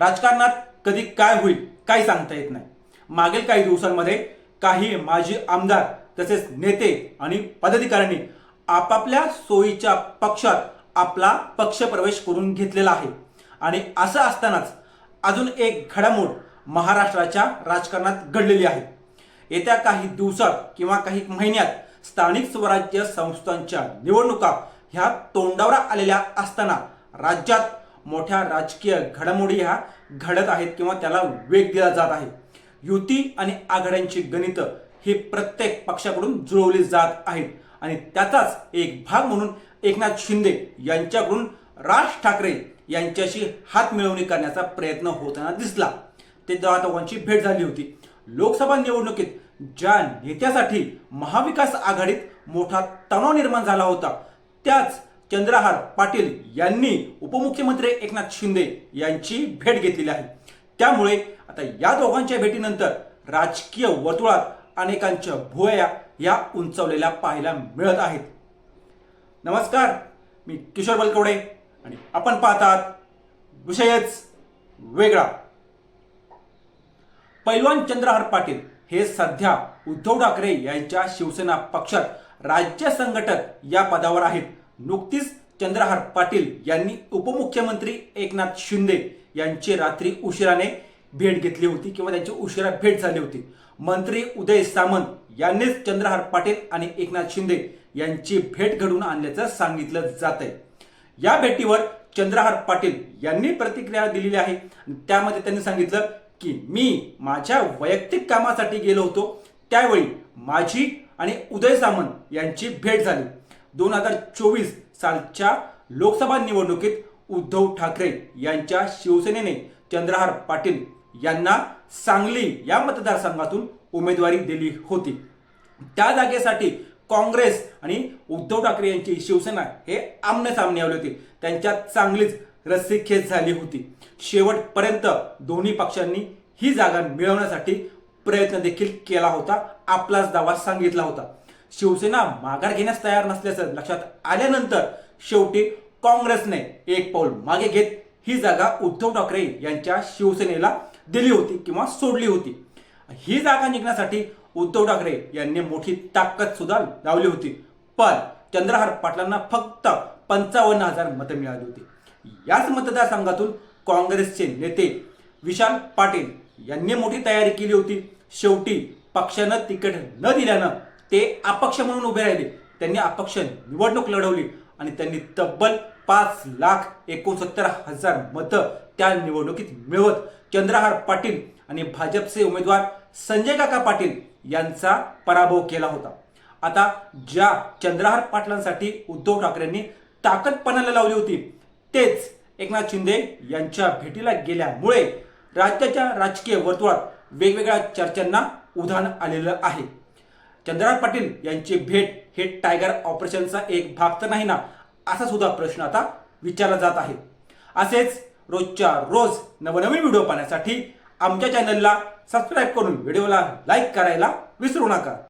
राजकारणात कधी काय होईल काही सांगता येत नाही. मागील काही दिवसांमध्ये काही माजी आमदार तसेच नेते आणि पदाधिकाऱ्यांनी आपापल्या सोयीच्या पक्षात आपला पक्ष प्रवेश करून घेतलेला आहे. आणि असं असतानाच अजून एक घडामोड महाराष्ट्राच्या राजकारणात घडलेली आहे. येत्या काही दिवसात किंवा काही महिन्यात स्थानिक स्वराज्य संस्थांच्या निवडणुका ह्या तोंडावर आलेल्या असताना राज्यात मोठ्या राजकीय घडामोडी ह्या घडत आहेत किंवा त्याला वेग दिला जात आहे. युती आणि आघाड्यांची गणितं ही प्रत्येक पक्षाकडून जुळवली जात आहेत. आणि त्याचाच एक भाग म्हणून एकनाथ शिंदे यांच्याकडून राज ठाकरे यांच्याशी हात मिळवणी करण्याचा प्रयत्न होताना दिसला. ते तेव्हा दोघांची भेट झाली होती. लोकसभा निवडणुकीत ज्या नेत्यासाठी महाविकास आघाडीत मोठा तणाव निर्माण झाला होता त्याच चंद्रहार पाटील यांनी उपमुख्यमंत्री एकनाथ शिंदे यांची भेट घेतलेली आहे. त्यामुळे आता या दोघांच्या भेटीनंतर राजकीय वर्तुळात अनेकांच्या भुवया या उंचावलेल्या पाहायला मिळत आहेत. नमस्कार मी किशोर बलकवडे आणि आपण पाहतात विषयच वेगळा. पैलवान चंद्रहार पाटील हे सध्या उद्धव ठाकरे यांच्या शिवसेना पक्षात राज्य संघटक या पदावर आहेत. नुकतीच चंद्रहार पाटील यांनी उपमुख्यमंत्री एकनाथ शिंदे यांची रात्री उशिराने भेट घेतली होती किंवा त्यांची उशिरा भेट झाली होती. मंत्री उदय सामंत यांनीच चंद्रहार पाटील आणि एकनाथ शिंदे यांची भेट घडवून आणल्याचं सांगितलं जात आहे या भेटीवर चंद्रहार पाटील यांनी प्रतिक्रिया दिलेली आहे. त्यामध्ये त्यांनी सांगितलं की मी माझ्या वैयक्तिक कामासाठी गेलो होतो. त्यावेळी माझी आणि उदय सामंत यांची भेट झाली. दोन हजार चोवीस सालच्या लोकसभा निवडणुकीत उद्धव ठाकरे यांच्या शिवसेनेने चंद्रहार पाटील यांना सांगली या मतदारसंघातून उमेदवारी दिली होती. त्या जागेसाठी काँग्रेस आणि उद्धव ठाकरे यांची शिवसेना हे आमने सामने आले होते. त्यांच्यात चांगलीच रस्सीखेच झाली होती. शेवटपर्यंत दोन्ही पक्षांनी ही जागा मिळवण्यासाठी प्रयत्न देखील केला होता. आपलाच दावा सांगितला होता. शिवसेना माघार घेण्यास तयार नसल्याचं लक्षात आल्यानंतर शेवटी काँग्रेसने एक पाऊल मागे घेत ही जागा उद्धव ठाकरे यांच्या शिवसेनेला दिली होती किंवा सोडली होती. ही जागा निघण्यासाठी उद्धव ठाकरे यांनी मोठी ताकद सुद्धा लावली होती. पण चंद्रहार पाटलांना फक्त पंचावन्न हजार मतं मिळाली होती. याच मतदारसंघातून काँग्रेसचे नेते विशाल पाटील यांनी मोठी तयारी केली होती. शेवटी पक्षानं तिकीट न दिल्यानं ते अपक्ष म्हणून उभे राहिले. त्यांनी अपक्ष निवडणूक लढवली आणि त्यांनी तब्बल पाच लाख एकोणसत्तर हजार मतं त्या निवडणुकीत मिळवत चंद्रहार पाटील आणि भाजपचे उमेदवार संजय काका पाटील यांचा पराभव केला होता. आता ज्या चंद्रहार पाटलांसाठी उद्धव ठाकरेंनी ताकद पणाला लावली होती तेच एकनाथ शिंदे यांच्या भेटीला गेल्यामुळे राज्याच्या राजकीय वर्तुळात वेगवेगळ्या चर्चांना उधाण आलेलं आहे. चंद्रकांत पाटील यांची भेट हे टायगर ऑपरेशनचा एक भाग तर नाही ना असा सुद्धा प्रश्न आता विचारला जात आहे. असेच रोजच्या रोज नवनवीन व्हिडिओ पाहण्यासाठी आमच्या चॅनलला सबस्क्राईब करून व्हिडिओला लाईक करायला विसरू नका.